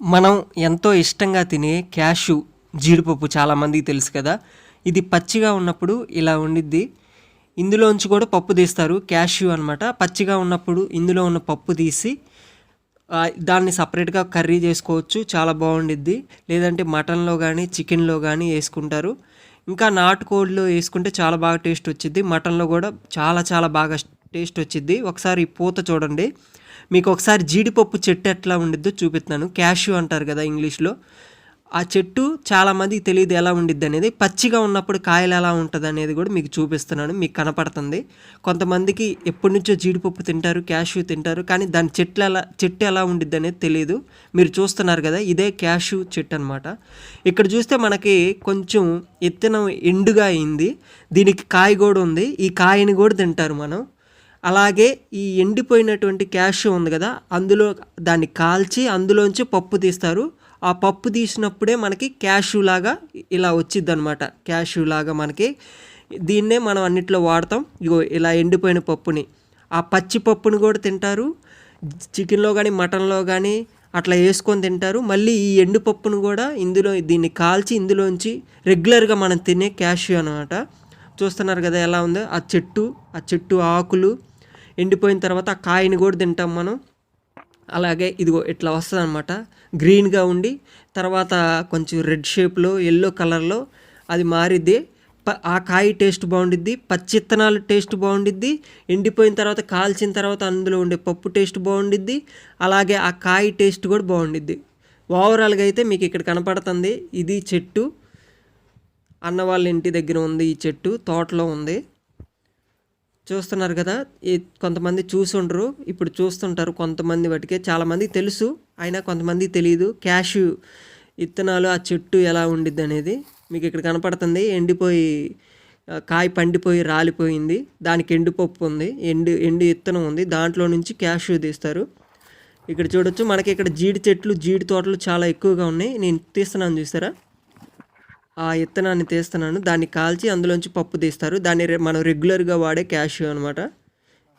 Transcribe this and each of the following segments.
మనం ఎంతో ఇష్టంగా తినే క్యాషు జీడిపప్పు చాలామందికి తెలుసు కదా. ఇది పచ్చిగా ఉన్నప్పుడు ఇలా ఉండిద్ది. ఇందులోంచి కూడా పప్పు తీస్తారు. క్యాష్యూ అనమాట పచ్చిగా ఉన్నప్పుడు ఇందులో ఉన్న పప్పు తీసి దాన్ని సపరేట్గా కర్రీ చేసుకోవచ్చు. చాలా బాగుండిద్ది. లేదంటే మటన్లో కానీ చికెన్లో కానీ వేసుకుంటారు. ఇంకా నాటుకోడిలో వేసుకుంటే చాలా బాగా టేస్ట్ వచ్చింది మటన్లో కూడా చాలా చాలా బాగా టేస్ట్ వచ్చింది. ఒకసారి పూత చూడండి. మీకు ఒకసారి జీడిపప్పు చెట్టు ఎట్లా ఉండిద్దో చూపిస్తున్నాను క్యాష్యూ అంటారు కదా ఇంగ్లీష్లో. ఆ చెట్టు చాలామంది తెలియదు ఎలా ఉండిద్ది అనేది. పచ్చిగా ఉన్నప్పుడు కాయలు ఎలా ఉంటుంది అనేది కూడా మీకు చూపిస్తున్నాను. మీకు కనపడుతుంది. కొంతమందికి ఎప్పటి నుంచో జీడిపప్పు తింటారు క్యాష్యూ తింటారు కానీ దాని చెట్లు ఎలా చెట్టు ఎలా ఉండిద్ది అనేది తెలియదు. మీరు చూస్తున్నారు కదా ఇదే క్యాష్యూ చెట్టు అనమాట ఇక్కడ చూస్తే మనకి కొంచెం ఎత్తున ఎండుగా అయింది. దీనికి కాయ కూడా ఉంది. ఈ కాయని కూడా తింటారు మనం. అలాగే ఈ ఎండిపోయినటువంటి క్యాష్ ఉంది కదా అందులో దాన్ని కాల్చి అందులోంచి పప్పు తీస్తారు. ఆ పప్పు తీసినప్పుడే మనకి క్యాష్యూ లాగా ఇలా వచ్చిద్ది అనమాట క్యాష్యూ లాగా మనకి దీన్నే మనం అన్నిట్లో వాడతాం. ఇగో ఇలా ఎండిపోయిన పప్పుని. ఆ పచ్చి పప్పుని కూడా తింటారు. చికెన్లో కానీ మటన్లో కానీ అట్లా వేసుకొని తింటారు. మళ్ళీ ఈ ఎండుపప్పును కూడా ఇందులో దీన్ని కాల్చి ఇందులోంచి రెగ్యులర్గా మనం తినే క్యాష్యూ అనమాట చూస్తున్నారు కదా ఎలా ఉందో? ఆ చెట్టు ఆ చెట్టు ఆకులు ఎండిపోయిన తర్వాత ఆ కాయని కూడా తింటాం మనం. అలాగే ఇదిగో ఇట్లా వస్తుంది అనమాట గ్రీన్గా ఉండి తర్వాత కొంచెం రెడ్ షేప్లో ఎల్లో కలర్లో అది మారిద్ది. ప ఆ కాయ టేస్ట్ బాగుండిద్ది పచ్చి ఇత్తనాలు టేస్ట్ బాగుండిద్ది ఎండిపోయిన తర్వాత కాల్చిన తర్వాత అందులో ఉండే పప్పు టేస్ట్ బాగుండిద్ది అలాగే ఆ కాయ టేస్ట్ కూడా బాగుండిద్ది. ఓవరాల్గా అయితే మీకు ఇక్కడ కనపడుతుంది ఇది చెట్టు. అన్న వాళ్ళ ఇంటి దగ్గర ఉంది ఈ చెట్టు తోటలో ఉంది. చూస్తున్నారు కదా ఈ కొంతమంది ఉండరు ఇప్పుడు చూస్తుంటారు కొంతమంది వాటికే చాలామంది తెలుసు అయినా కొంతమంది తెలియదు క్యాష్ విత్తనాలు ఆ చెట్టు ఎలా ఉండిద్ది అనేది మీకు ఇక్కడ కనపడుతుంది. ఎండిపోయి కాయ పండిపోయి రాలిపోయింది. దానికి ఎండుపప్పు ఉంది. ఎండు ఎండు ఇత్తనం ఉంది. దాంట్లో నుంచి క్యాష్ తీస్తారు. ఇక్కడ చూడొచ్చు మనకి ఇక్కడ జీడి చెట్లు జీడి తోటలు చాలా ఎక్కువగా ఉన్నాయి. నేను తీస్తున్నాను చూసారా ఆ విత్తనాన్ని తీస్తున్నాను. దాన్ని కాల్చి అందులోంచి పప్పు తీస్తారు. దాన్ని రె- మనం రెగ్యులర్గా వాడే క్యాష్యూ అనమాట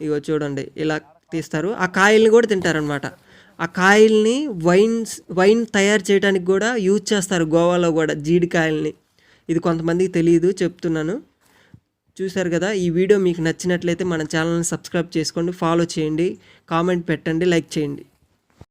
ఇగో చూడండి ఇలా తీస్తారు. ఆ కాయల్ని కూడా తింటారనమాట ఆ కాయల్ని వైన్స్ వైన్ తయారు చేయడానికి కూడా యూజ్ చేస్తారు గోవాలో కూడా జీడికాయల్ని. ఇది కొంతమందికి తెలియదు చెప్తున్నాను. చూశారు కదా ఈ వీడియో మీకు నచ్చినట్లయితే మన ఛానల్ని సబ్స్క్రైబ్ చేసుకోండి ఫాలో చేయండి కామెంట్ పెట్టండి లైక్ చేయండి.